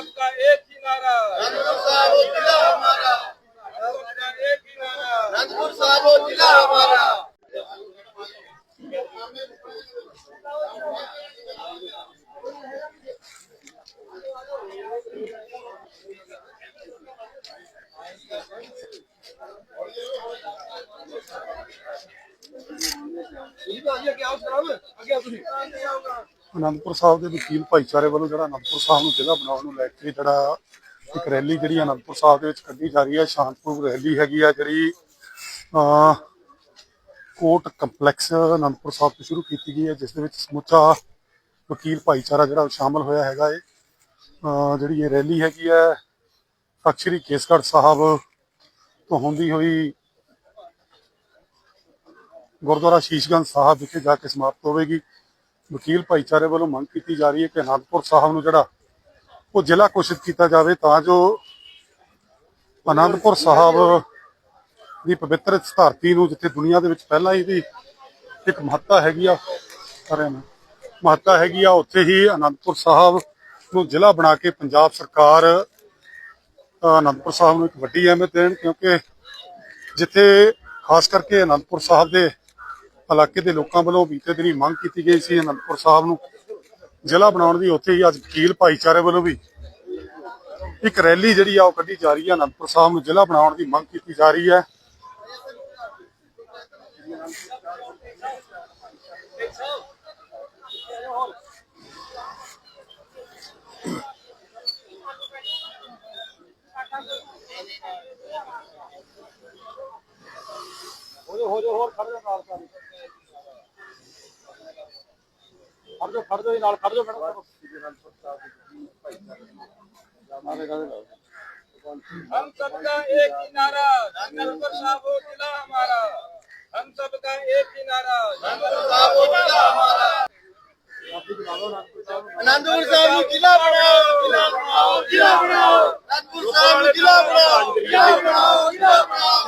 सबका एक ही नारा रंगपुर साहब वो जिला हमारा सबका एक ही नारा रंगपुर साहब वो जिला हमारा ਅਨੰਦਪੁਰ ਸਾਹਿਬ ਦੇ ਵਕੀਲ ਭਾਈਚਾਰੇ ਵੱਲੋਂ ਜਿਹੜਾ ਅਨੰਦਪੁਰ ਸਾਹਿਬ ਨੂੰ ਜ਼ਿਲ੍ਹਾ ਬਣਾਉਣ ਨੂੰ ਲੈ ਕੇ ਜਿਹੜਾ ਇੱਕ ਰੈਲੀ ਜਿਹੜੀ ਅਨੰਦਪੁਰ ਸਾਹਿਬ ਦੇ ਵਿੱਚ ਕੱਢੀ ਜਾ ਰਹੀ ਹੈ ਸ਼ਾਂਤਪੁਰ ਰੈਲੀ ਹੈਗੀ ਆ ਜਿਹੜੀ ਅਹ, ਕੋਰਟ ਕੰਪਲੈਕਸ ਅਨੰਦਪੁਰ ਸਾਹਿਬ ਤੋਂ ਸ਼ੁਰੂ ਕੀਤੀ ਗਈ ਹੈ ਜਿਸ ਦੇ ਵਿੱਚ ਸਮੁੱਚਾ ਵਕੀਲ ਭਾਈਚਾਰਾ ਜਿਹੜਾ ਉਹ ਸ਼ਾਮਲ ਹੋਇਆ ਹੈਗਾ ਏ। ਜਿਹੜੀ ਇਹ ਰੈਲੀ ਹੈਗੀ ਹੈ ਤਖ਼ਤ ਸ੍ਰੀ ਕੇਸਗੜ੍ਹ ਸਾਹਿਬ ਤੋਂ ਹੁੰਦੀ ਹੋਈ ਗੁਰਦੁਆਰਾ ਸ਼ੀਸ਼ਗੰਜ ਸਾਹਿਬ ਵਿਖੇ ਜਾ ਕੇ ਸਮਾਪਤ ਹੋਵੇਗੀ। ਵਕੀਲ ਭਾਈਚਾਰੇ ਵੱਲੋਂ ਮੰਗ ਕੀਤੀ ਜਾ ਰਹੀ ਹੈ ਕਿ ਅਨੰਦਪੁਰ ਸਾਹਿਬ ਨੂੰ ਜਿਹੜਾ ਉਹ ਜ਼ਿਲ੍ਹਾ ਘੋਸ਼ਿਤ ਕੀਤਾ ਜਾਵੇ ਤਾਂ ਜੋ ਅਨੰਦਪੁਰ ਸਾਹਿਬ ਦੀ ਪਵਿੱਤਰ ਧਰਤੀ ਨੂੰ ਜਿੱਥੇ ਦੁਨੀਆ ਦੇ ਵਿੱਚ ਪਹਿਲਾਂ ਹੀ ਦੀ ਇੱਕ ਮਹੱਤਤਾ ਹੈਗੀ ਆ ਸਾਰਿਆਂ ਨੂੰ ਮਹੱਤਤਾ ਹੈਗੀ ਆ, ਉੱਥੇ ਹੀ ਅਨੰਦਪੁਰ ਸਾਹਿਬ ਨੂੰ ਜ਼ਿਲ੍ਹਾ ਬਣਾ ਕੇ ਪੰਜਾਬ ਸਰਕਾਰ ਅਨੰਦਪੁਰ ਸਾਹਿਬ ਨੂੰ ਇੱਕ ਵੱਡੀ ਅਹਿਮੀਅਤ ਦੇਣ ਕਿਉਂਕਿ ਜਿੱਥੇ ਖਾਸ ਕਰਕੇ ਅਨੰਦਪੁਰ ਸਾਹਿਬ ਦੇ ਇਲਾਕੇ ਦੇ ਲੋਕਾਂ ਵੱਲੋਂ ਬੀਤੇ ਦਿਨੀ ਮੰਗ ਕੀਤੀ ਗਈ ਸੀ ਅਨੰਦਪੁਰ ਸਾਹਿਬ ਨੂੰ। ਜ਼ਿਲ੍ਹਾ ਬਣਾਉਣ ਦੀ ਉੱਥੇ ਹੀ ਅੱਜ ਵਕੀਲ ਭਾਈਚਾਰੇ ਵੱਲੋਂ ਵੀ ਇੱਕ ਰੈਲੀ ਜਿਹੜੀ ਆ ਉਹ ਕੱਢੀ ਜਾ ਰਹੀ ਹੈ। ਅਨੰਦਪੁਰ ਸਾਹਿਬ ਨੂੰ ਜ਼ਿਲ੍ਹਾ ਬਣਾਉਣ ਦੀ ਮੰਗ ਕੀਤੀ ਜਾ ਰਹੀ ਹੈ। ਹੋ ਜਾ ਹੋਰ ਖੜ ਨਾਲ ਕਰ ਖੜ ਜਾ ਖੜ ਜਾ ਨਾਲ ਖੜ ਜਾ ਮੈਡਮ हम सबका एक ही नारा अनंतपुर साहब हो जिला हमारा हम सबका एक ही नारा अनंतपुर साहब हो जिला हमारा ਅਨੰਦਪੁਰ ਸਾਹਿਬ ਨੂੰ ਜ਼ਿਲ੍ਹਾ ਬਣਾਓ ਜ਼ਿਲ੍ਹਾ ਬਣਾਓ ਜ਼ਿਲ੍ਹਾ ਬਣਾਓ ਅਨੰਦਪੁਰ ਸਾਹਿਬ ਨੂੰ ਜ਼ਿਲ੍ਹਾ ਬਣਾਓ ਜ਼ਿਲ੍ਹਾ ਬਣਾਓ